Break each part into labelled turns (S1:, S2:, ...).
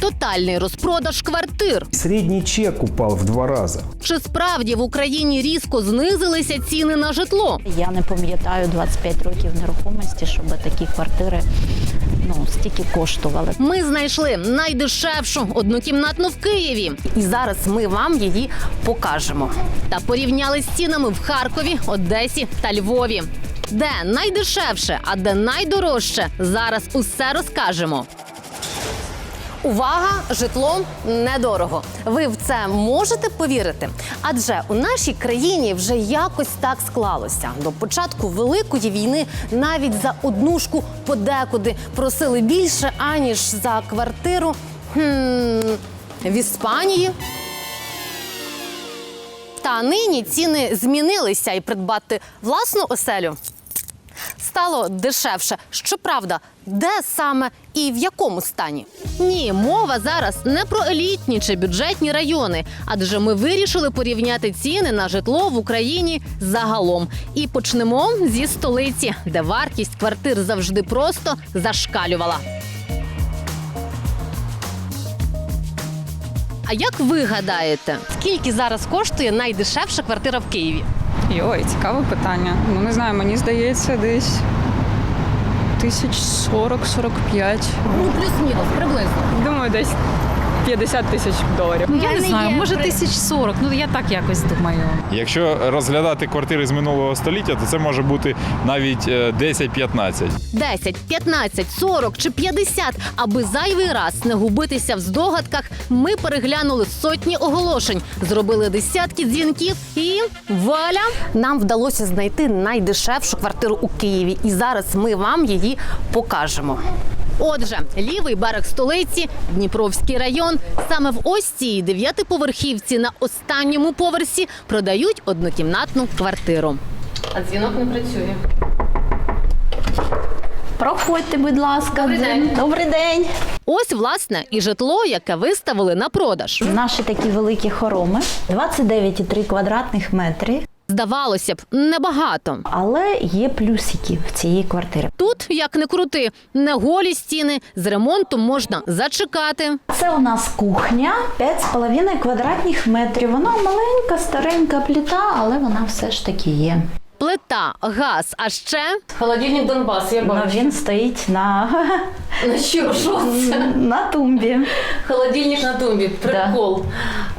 S1: тотальний розпродаж квартир.
S2: Средний чек упал в два раза.
S1: Чи справді в Україні різко знизилися ціни на житло?
S3: Я не пам'ятаю 25 років нерухомості, щоб такі квартири ну стільки коштували.
S1: Ми знайшли найдешевшу однокімнатну в Києві, і зараз ми вам її покажемо. Та порівняли з цінами в Харкові, Одесі та Львові. Де найдешевше, а де найдорожче, зараз усе розкажемо. Увага! Житло недорого. Ви в це можете повірити? Адже у нашій країні вже якось так склалося. До початку великої війни навіть за однушку подекуди просили більше аніж за квартиру хм, в Іспанії. Та нині ціни змінилися і придбати власну оселю стало дешевше. Щоправда, де саме і в якому стані? Ні, мова зараз не про елітні чи бюджетні райони, адже ми вирішили порівняти ціни на житло в Україні загалом. І почнемо зі столиці, де вартість квартир завжди просто зашкалювала. А як ви гадаєте, скільки зараз коштує найдешевша квартира в Києві?
S4: Йой, цікаве питання. Ну не знаю, мені здається, десь тисяч 40-45.
S1: Ну, плюс-мінус, приблизно.
S4: Думаю, десь 50 тисяч доларів.
S5: Ну, я не знаю, може тисяч сорок. Ну я так якось думаю.
S6: Якщо розглядати квартири з минулого століття, то це може бути навіть е, 10-15.
S1: 10, 15, 40 чи 50. Аби зайвий раз не губитися в здогадках, ми переглянули сотні оголошень, зробили десятки дзвінків і вуаля! Нам вдалося знайти найдешевшу квартиру у Києві, і зараз ми вам її покажемо. Отже, лівий берег столиці, Дніпровський район. Саме в ось цій дев'ятиповерхівці на останньому поверсі продають однокімнатну квартиру. А дзвінок не працює.
S3: Проходьте, будь ласка.
S1: Добрий день.
S3: Добрий день.
S1: Ось власне і житло, яке виставили на продаж.
S3: Наші такі великі хороми 29,3 квадратних метри.
S1: Здавалося б, небагато.
S3: Але є плюсики в цієї квартири.
S1: Тут, як не крути, не голі стіни, з ремонтом можна зачекати.
S3: Це у нас кухня 5,5 квадратних метрів. Вона маленька, старенька пліта, але вона все ж таки є.
S1: Плита, газ, а ще холодильник Донбас. Я
S3: Ну, він стоїть на,
S1: На що, що це?
S3: на тумбі.
S1: Холодильник на тумбі.
S3: Прикол.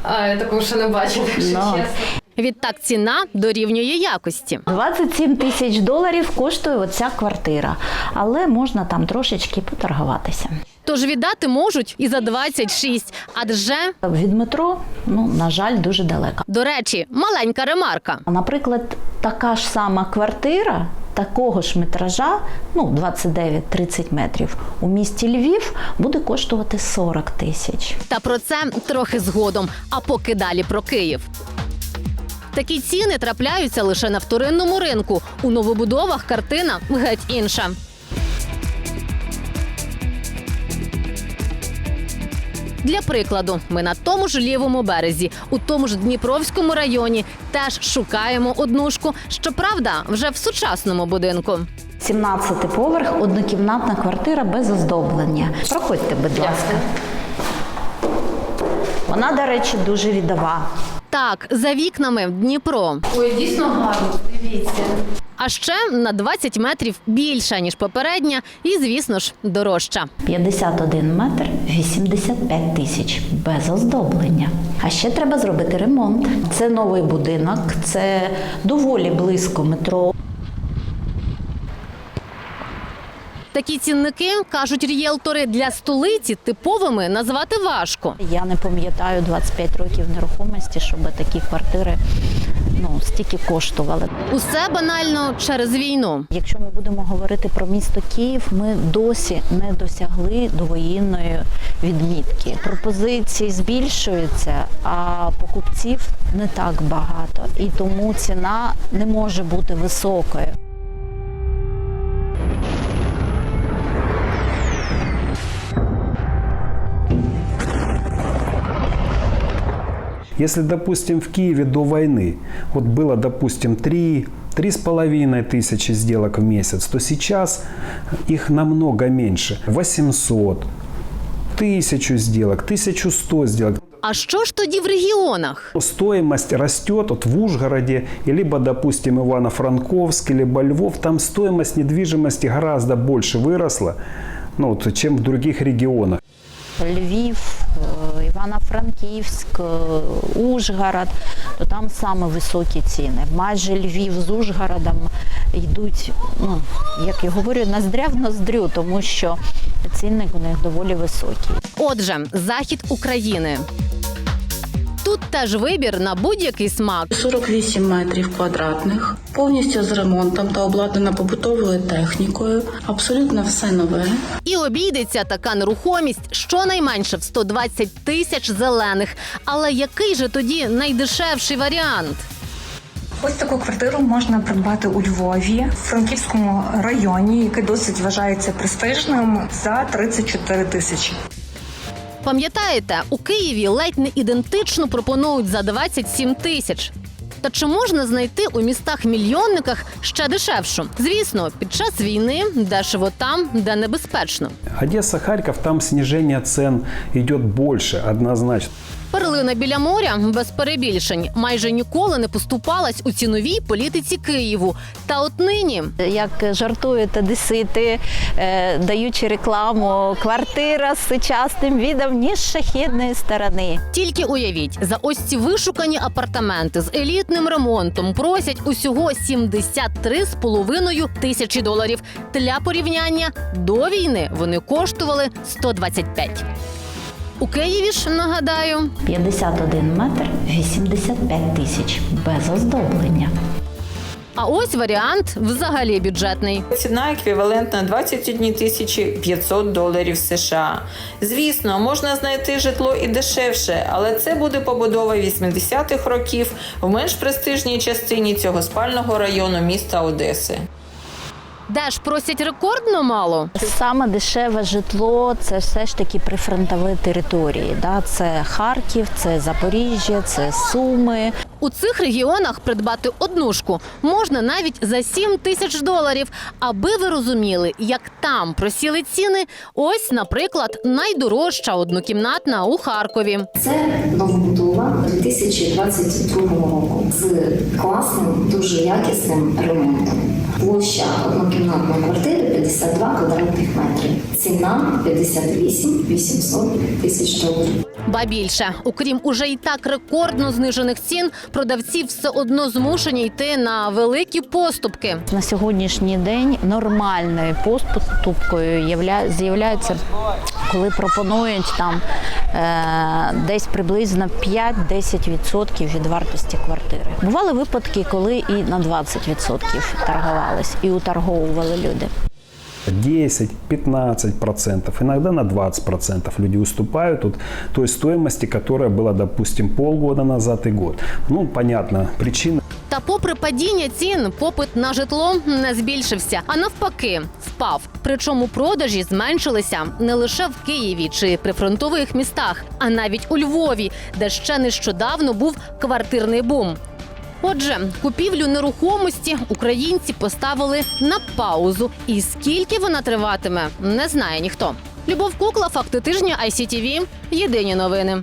S1: А, я такого ще не бачила,
S3: якщо Ну. чесно.
S1: Відтак ціна дорівнює якості.
S3: 27 тисяч доларів коштує оця квартира, але можна там трошечки поторгуватися.
S1: Тож віддати можуть і за 26, адже,
S3: Від метро, ну на жаль, дуже далеко.
S1: до речі, маленька ремарка.
S3: Наприклад, така ж сама квартира. Такого ж метража, ну 29-30 метрів, у місті Львів буде коштувати 40 тисяч.
S1: Та про це трохи згодом. А поки далі про Київ. Такі ціни трапляються лише на вторинному ринку. У новобудовах картина геть інша. Для прикладу, ми на тому ж лівому березі, у тому ж Дніпровському районі, теж шукаємо однушку. Щоправда, вже в сучасному будинку.
S3: 17 поверх, однокімнатна квартира без оздоблення. Проходьте, будь ласка. Вона, до речі, дуже рідова.
S1: Так, за вікнами Дніпро. Ой, дійсно гарно, дивіться. А ще на 20 метрів більша, ніж попередня, і, звісно ж, дорожча.
S3: 51 метр 85 тисяч без оздоблення. А ще треба зробити ремонт. Це новий будинок, це доволі близько метро.
S1: Такі цінники, кажуть рієлтори, для столиці типовими назвати важко.
S3: Я не пам'ятаю 25 років нерухомості, щоб такі квартири ну, стільки коштували.
S1: Усе банально через війну.
S3: Якщо ми будемо говорити про місто Київ, ми досі не досягли довоєнної відмітки. Пропозиції збільшуються, а покупців не так багато, і тому ціна не може бути високою.
S2: Если, допустим, в Киеве до войны вот было, допустим, 3 три с половиной тысячи сделок в месяц, то сейчас их намного меньше. 800, Тысячу сделок, 1100 сделок.
S1: А що ж тоді в регіонах?
S2: Стоимость растет вот в Ужгороде, и либо, допустим, Ивано-Франковск, либо Львов. Там стоимость недвижимости гораздо больше выросла, ну, вот, чем в других регионах.
S3: Львів, е, Івано-Франківськ, е, Ужгород, то там саме високі ціни. Майже Львів з Ужгородом йдуть, ну, як я говорю, ноздря в ноздрю, тому що ціни у них доволі високі.
S1: Отже, захід України. Теж вибір на будь-який смак.
S7: 48 метрів квадратних, повністю з ремонтом та обладнана побутовою технікою. Абсолютно все нове.
S1: І обійдеться така нерухомість щонайменше в 120 тисяч зелених. Але який же тоді найдешевший варіант?
S8: Ось таку квартиру можна придбати у Львові, в Франківському районі, який досить вважається престижним, за 34 тисячі.
S1: Пам'ятаєте, у Києві ледь не ідентично пропонують за 27 тисяч. Та чи можна знайти у містах-мільйонниках ще дешевшу? Звісно, під час війни дешево там, де небезпечно.
S2: Одеса, Харків, там зниження цен йде більше, однозначно.
S1: Перлина біля моря без перебільшень майже ніколи не поступалась у ціновій політиці Києву. Та от нині
S3: Як жартують одесити, е, даючи рекламу, квартира з сучасним відом ніж з шахідної сторони.
S1: тільки уявіть, за ось ці вишукані апартаменти з елітним ремонтом просять усього 73,5 тисячі доларів. Для порівняння до війни вони коштували 125. У Києві ж нагадаю,
S3: 51 метр 85 тисяч без оздоблення.
S1: а ось варіант взагалі бюджетний.
S9: Ціна еквівалентна 21 тисячі 500 доларів США. Звісно, можна знайти житло і дешевше, але це буде побудова 80-х років в менш престижній частині цього спального району міста Одеси.
S1: Де ж просять рекордно мало.
S3: Саме дешеве житло це все ж таки прифронтові території. Да? Це Харків, це Запоріжжя, це Суми.
S1: У цих регіонах придбати однушку можна навіть за 7 тисяч доларів. Аби ви розуміли, як там просіли ціни. Ось, наприклад, найдорожча однокімнатна у Харкові.
S10: Це новобудова 2022 року з класним, дуже якісним ремонтом. Площа однокімнатної квартири 52 квадратних метрів. Ціна 58 800 тисяч доларів.
S1: Ба більше, окрім уже і так рекордно знижених цін, продавці все одно змушені йти на великі поступки.
S3: На сьогоднішній день нормальною поступкою явля- з'являється, коли пропонують там е, десь приблизно 5-10% від вартості квартири. Бували випадки, коли і на 20% торгувались і уторговували люди.
S2: 10-15%, иногда на 20% люди уступают от той стоимости, которая была, допустим, полгода назад и год. Ну, понятно, причина
S1: Та попри падіння цін, попит на житло не збільшився, а навпаки, впав. Причому продажі зменшилися не лише в Києві чи прифронтових містах, а навіть у Львові, де ще нещодавно був квартирний бум. Отже, купівлю нерухомості українці поставили на паузу. І скільки вона триватиме, не знає ніхто. Любов Кукла, факти тижня ICTV. Єдині новини.